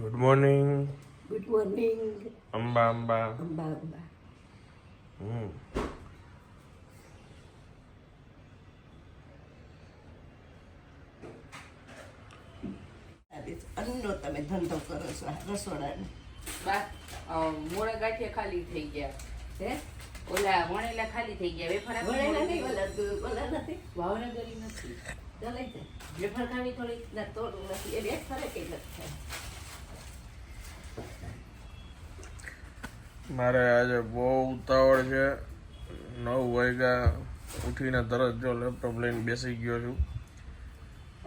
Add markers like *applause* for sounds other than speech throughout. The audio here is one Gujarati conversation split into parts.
Good morning good morning Amba Amba Amba Amba હમ અન્નનો તમે ધંધો કરો છો રસોડાનો. બા અ, મોળા ગાંઠિયા ખાલી થઈ ગયા. હે? ઓલા વણેલા ખાલી થઈ ગયા વેફર મોળી નહીં ઓલા ઓલા નથી. ભાવનગરી નથી. ચલાઈ જાય. વેફર ખાવી થોડી ના તોડું નથી. એક ફરક નથી મારે આજે બહુ ઉતાવળ છે. નવ વાગ્યા ઉઠીને તરત જો લેપટોપ લઈને બેસી ગયો છું.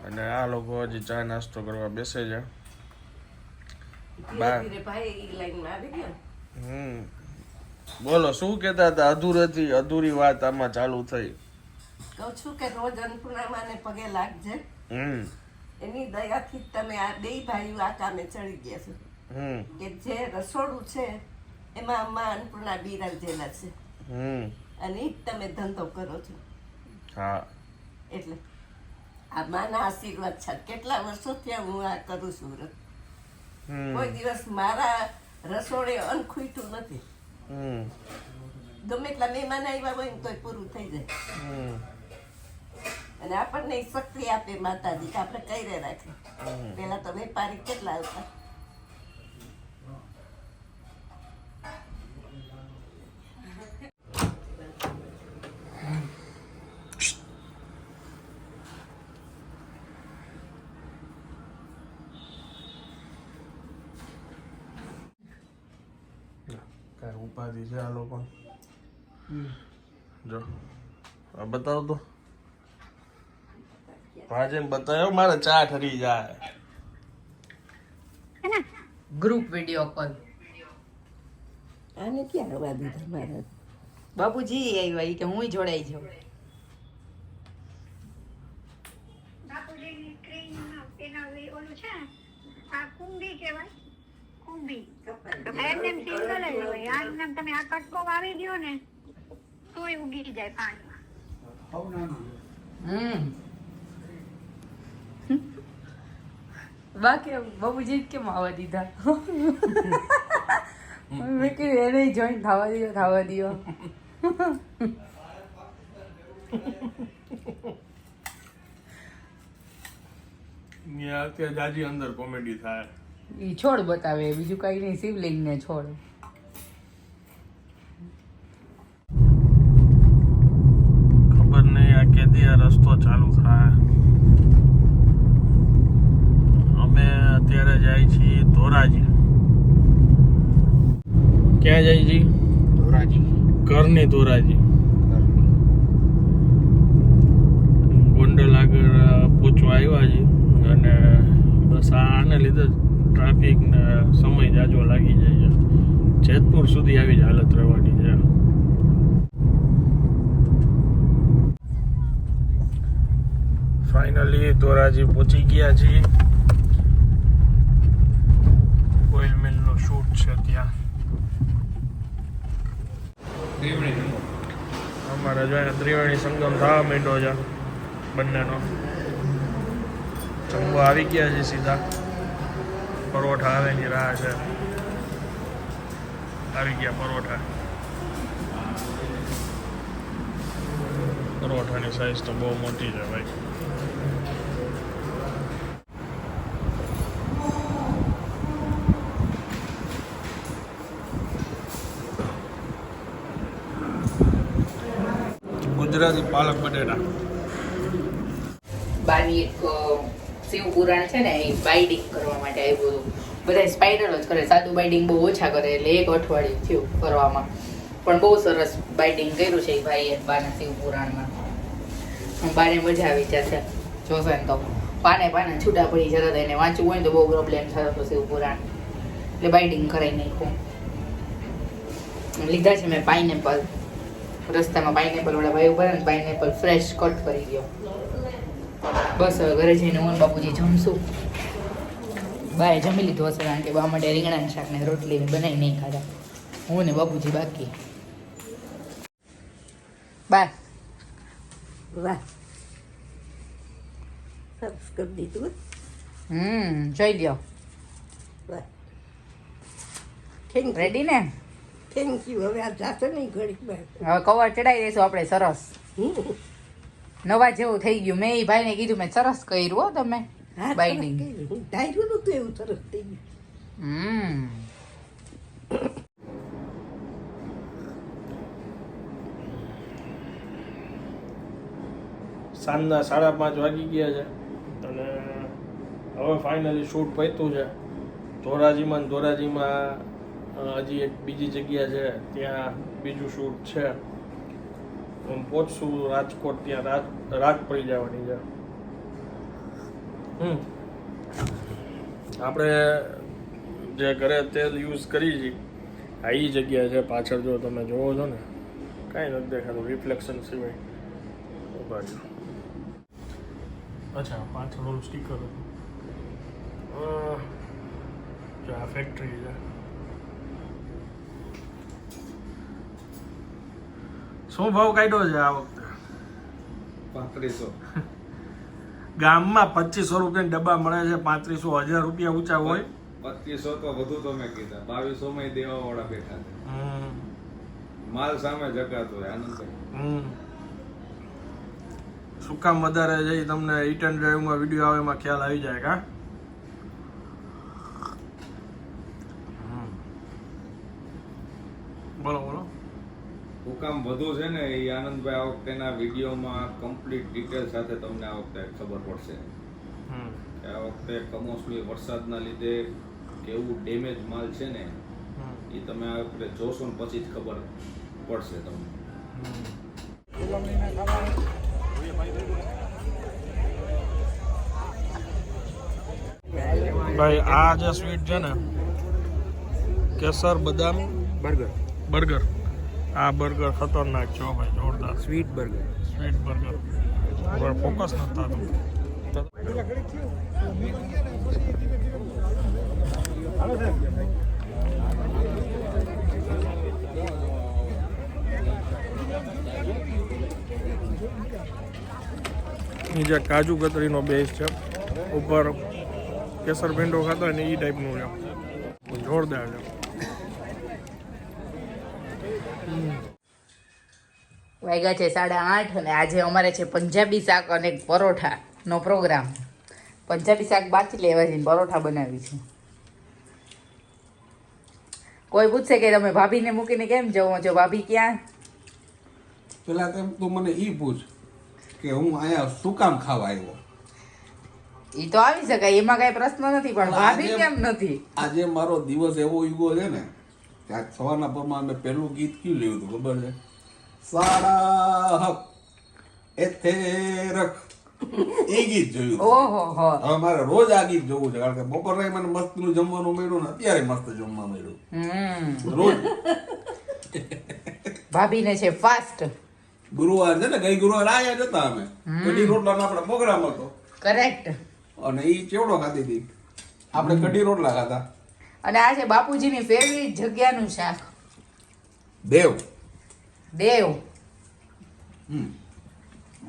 અને આ લોકો હજી ચા નાસ્તો કરવા બેસે છે. હમ. બોલો શું કહેતા હતા? અધૂરેથી અધૂરી વાત આમાં ચાલુ થઈ. કહું છું કે રોજ અન્નપૂર્ણામાને પગે લાગજે. હમ. એની દયાથી તમે આ બે ભાઈઓ આ કામે ચડી ગયા છો. હમ. કે જે રસોડું છે એમાં અમ્મા અન્નપૂર્ણા બિરાજેલા છે. હમ. અને તમે ધંધો કરો છો. હા. એટલે આ માના આશીર્વાદ છે. કેટલા વર્ષોથી હું આ કરું છું વ્રત. કોઈ દિવસ મારા રસોડે અન્ન ખૂટ્યું નથી. હમ. ગમે એટલા મહેમાન આવ્યા હોય ને તોય પૂરું થઈ જાય. અને આપણને શક્તિ આપે માતાજી કે આપણે કઈ રે રાખે પેલા તો વેપારી કેટલા આવતા? કાંઈ ઉપાધિ છે આ લોકો જો બતાવો તો. ભાજે બતાવ્યો મારે ચા ઠરી જાય. ગ્રુપ વીડિયો કોલ આને ક્યાં રવા દીધા મારા? બાપુજી આવ્યા ઈ કે હું જોડાઈ જાઉં. બાપુજીની ટ્રેન એના ઓલું છે આ કુંડી કહેવાય. કુંભી એમને એમ સિંગલ જ હોય. આ એમને એમ તમે આ કટકો વાવી દ્યો ને તોય ઉગી જાય પાણીમાં. હમ. બાકી બાપુજી કેમ આવવા દીધા? મેં કીધું એને જોઈન થવા દો થવા દો ત્યાં અત્યારે જાજી અંદર કોમેડી થાય. ઈ છોડ બતાવે બીજું કઈ નહીં શિવલિંગ ને છોડ. ખબર નહીં આ કેદી આ રસ્તો ચાલુ થાય. અમે અત્યારે જાય છીએ ધોરાજી. ક્યાં જાય છે ધોરાજી. ઘરની ધોરાજી. ગોંડલ આગળ પૂછવા આવ્યા છે અને બસ આને લીધે ટ્રાફિક ને સમય જાજો લાગી જાય છે. જેતપુર સુધી આવી જ હાલત રહેવાની છે ફાઇનલી ધોરાજી પહોંચી ગયા છીએ. ઓઇલ મિલનો શૂટ છે ત્યાં. અમારે જો ત્રિવેણી સંગમ થવા માંડ્યો છે. બંનેનો. જમવા આવી ગયા છે સીધા. પરોઠા આવે એની રાહ છે. આવી ગયા પરોઠા. પરોઠાની સાઈઝ તો બહુ મોટી છે ભાઈ. ગુજરાતી પાલક બટેટા. અ, શિવ પુરાણ છે ને, એ બાઇડિંગ કરવા માટે આવ્યું હતું. બધા સ્પાઇરલ જ કરે, સાદું બાઇડિંગ બહુ ઓછા કરે, એટલે એક અઠવાડિયું થયું કરવામાં. પણ બહુ સરસ બાઇડિંગ કર્યું છે એ ભાઈએ બાના શિવ પુરાણમાં. બાને મજા આવી જશે. જોશે ને તો. પાને પાને છૂટા પડી જતા એને વાંચવું હોય ને તો બહુ પ્રોબ્લેમ થતો હતો શિવ પુરાણ. એટલે બાઇડિંગ કરાવી નાખ્યું. લીધા છે મેં પાઇનેપલ રસ્તામાં પાઇનેપલ વાળા ભાઈ ઊભા ને પાઇનેપલ ફ્રેશ કટ કરી ગયો બસ હવે ઘરે જઈને હું બાપુજી જમશું. બાએ જમી લીધું હશે કારણ કે બા માટે રીંગણાના શાકને રોટલી બનાવી નહીં ખાધા. હું ને બાપુજી બાકી. બા વાહ. સરસ કરી દીધું હમ જોઈ લ્યો. રેડી ને? થેન્ક યુ હવે આ જાશે નહીં ઘડીક હવે કવર ચડાવી દઈશું આપણે સરસ. નવા જેવું થઈ ગયું. મેં એ ભાઈને કીધું મેં સરસ કર્યું હો તમે કર્યું. ધાર્યું નતું એવું સરસ થઈ ગયું. હમ. સાંજના સાડા પાંચ વાગી ગયા છે અને હવે ફાઇનલી શૂટ પત્યું છે. ધોરાજીમાં ને ધોરાજીમાં હજી એક બીજી જગ્યા છે ત્યાં બીજું શૂટ છે. હું પહોંચશું રાજકોટ ત્યાં રાત રાત પડી જવાની છે. હમ. આપણે જે ઘરે તેલ યુઝ કરી છે, આ એ જગ્યા છે પાછળ જો તમે જોવો છો ને, કાંઈ નથી દેખાતું રિફ્લેક્શન સિવાય. રહ્યો અચ્છા, પાછળ સ્ટીકર હતું. આ ફેક્ટરી છે. શું ભાવ કાઢ્યો છે આ વખતે? પાંત્રીસો. *laughs* ગામમાં પચીસો રૂપિયા ડબ્બા મળે છે પાંત્રીસો હજાર રૂપિયા ઊંચા હોય. પચીસો તો વધુ તમે કીધા. બાવીસો માં દેવા વાળા બેઠા માલ સામે જગાતો હોય આનંદ હમ. શું કામ વધારે છે તમને રિટર્ન ડ્રાઈવમાં વીડિયો આવે એમાં ખ્યાલ આવી જાય કા હમ. બોલો બોલો વધુ છે ને એ આનંદભાઈ આ વખતેના વિડીયોમાં કમ્પ્લીટ ડિટેલ સાથે તમને આ વખતે ખબર પડશે. કે આ વખતે કમોસમી વરસાદના લીધે કેવું ડેમેજ માલ છે ને એ તમે આ વખતે જોશો ને પછી જ ખબર પડશે તમને. ભાઈ આ જે સ્વીટ છે ને કેસર બદામ બર્ગર. બર્ગર. આ બર્ગર ખતરનાક છે ભાઈ જોરદાર. સ્વીટ બર્ગર સ્વીટ બર્ગર ઉપર ફોકસ નથી થતું. નીચે કાજુ કતરીનો બેઝ છે ઉપર કેસર ભીંડો ખાતો ને એ ટાઈપનું છે. જોરદાર છે. વાગ્યા છે સાડા આઠ અને આજે અમારે છે પંજાબી શાક અને પરોઠાનો પ્રોગ્રામ. પંજાબી શાક બાકી લેવા છે પરોઠા બનાવી છે. કોઈ પૂછશે કે તમે ભાભીને મૂકીને કેમ જવો? છો ભાભી ક્યાં? પેલા તેમ તું મને ઈ પૂછ કે હું અહીંયા શું કામ ખાવા આવ્યો? એ તો આવી શકાય એમાં કઈ પ્રશ્ન નથી પણ ભાભી કેમ નથી? આજે મારો દિવસ એવો યુગો છે ને સવારના પરમાં અમે પહેલું ગીત કયું લેવું હતું ખબર છે? સારા એથે રખ એ ગીત જોયું ઓહો હવે મારે રોજ આ ગીત જોવું છે કારણ કે બપોરે મને મસ્તનું જમવાનું મળ્યું ને અત્યારે મસ્ત જમવા મળ્યું. રોજ. ભાભીને છે ફાસ્ટ ગુરુવાર છે ને ગઈ ગુરુવાર આયા જ હતા અમે કઢી રોટલાનો આપણે પ્રોગ્રામ હતો. કરેક્ટ અને એ ચેવડો ખાધી હતી? આપણે કઢી રોટલા ખાધા. અને આ છે બાપુજીની ફેવરિટ જગ્યાનું શાક. દેવ. દેવ. હમ.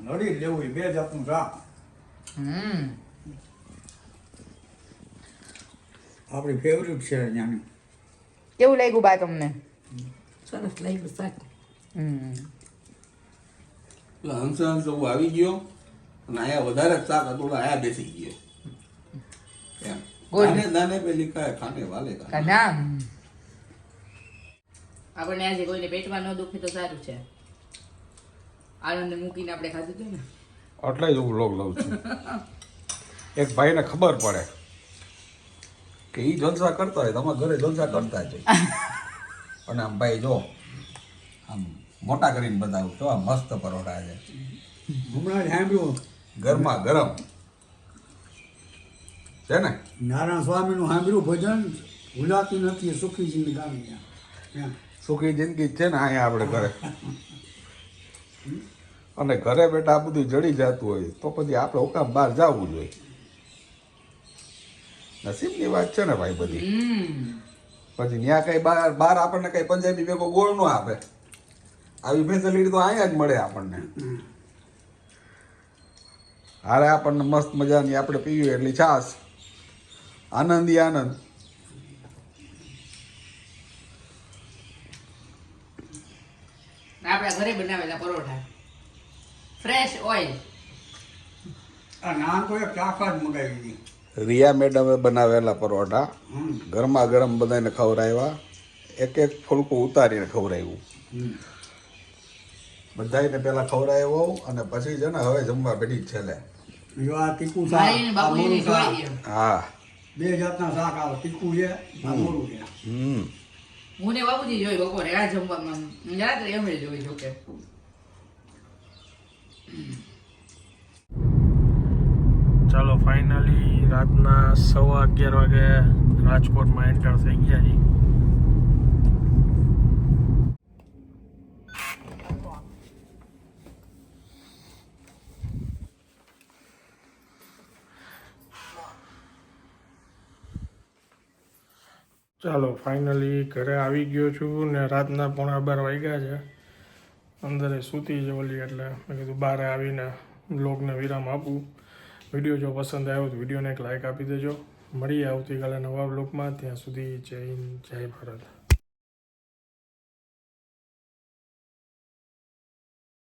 નડી લેવું એ બે જાતનું શાક હમ. આપણી ફેવરિટ છે અહીંયાની કેવું લાગ્યું બા તમને? સરસ લાગ્યું શાક. હમ. એટલે હંસ હંસ એવું આવી ગયો અને આયા વધારે શાક હતું આયા બેસી ગયો. Good. દાને પેલી કાય ખાને વાલે કા. આપણને આજે કોઈને પેટમાં ન દુખે તો સારું છે. આનંદ મૂકીને આપણે ખાધું હતું ને. એટલે જ હું લોગ લઉં છું. એક ભાઈને ખબર પડે કે એ જલસા કરતા હોય તમારા ઘરે જલસા કરતા જ અને આમ ભાઈ જો આમ મોટા કરીને બતાવું કેવા મસ્ત પરોઠા છે. હમણાં જ સાંભળ્યું. ગરમા ગરમ. છે ને? નારાયણ સ્વામીનું સાંભળ્યું ભજન ભૂલાતું નથી સુખી જિંદગી સુખી જિંદગી જ છે ને અહીંયા આપણે ઘરે. અને ઘરે બેઠા આ બધું જડી જતું હોય તો પછી આપણે હુકામ બહાર જવું જોઈએ. નસીબની વાત છે ને ભાઈ બધી. પછી ત્યાં કઈ બહાર બાર આપણને કઈ પંજાબી ભેગો ગોળ ન આપે. આવી ફેસિલિટી તો અહીંયા જ મળે આપણને. હારે આપણને મસ્ત મજાની આપણે પીવી એટલી છાશ. આનંદી આનંદ. આપણા ઘરે બનાવેલા પરોઠા. ફ્રેશ ઓઇલ રિયા મેડમે બનાવેલા પરોઠા. ગરમા ગરમ બધાને ખવડાવ્યા. એક એક ફૂલકું ઉતારીને ખવડાવ્યું. બધાને પહેલા ખવડાવ્યો અને પછી છે ને હવે જમવા બેઠી છેલ્લે. હા. બે જાતના શાક આવે તીખું છે આ મોરું છે. હમ. હું ને બાપુજી જોઈ બપોરે આ જમવામાં રાત્રે એમ જ જોઈ જોકે. ચાલો ફાઇનલી રાતના સવા અગિયાર વાગે રાજકોટમાં એન્ટર થઈ ગયા છીએ. ચાલો ફાઇનલી ઘરે આવી ગયો છું ને રાતના પોણા બાર વાગ્યા છે. અંદરે સૂતી છે ઓલી એટલે મેં કીધું બહાર આવીને બ્લોગને વિરામ આપું. વીડિયો જો પસંદ આવ્યો તો વિડીયોને એક લાઇક આપી દેજો. મળીએ આવતીકાલે નવા બ્લોગમાં ત્યાં સુધી જય હિન્દ, જય ભારત.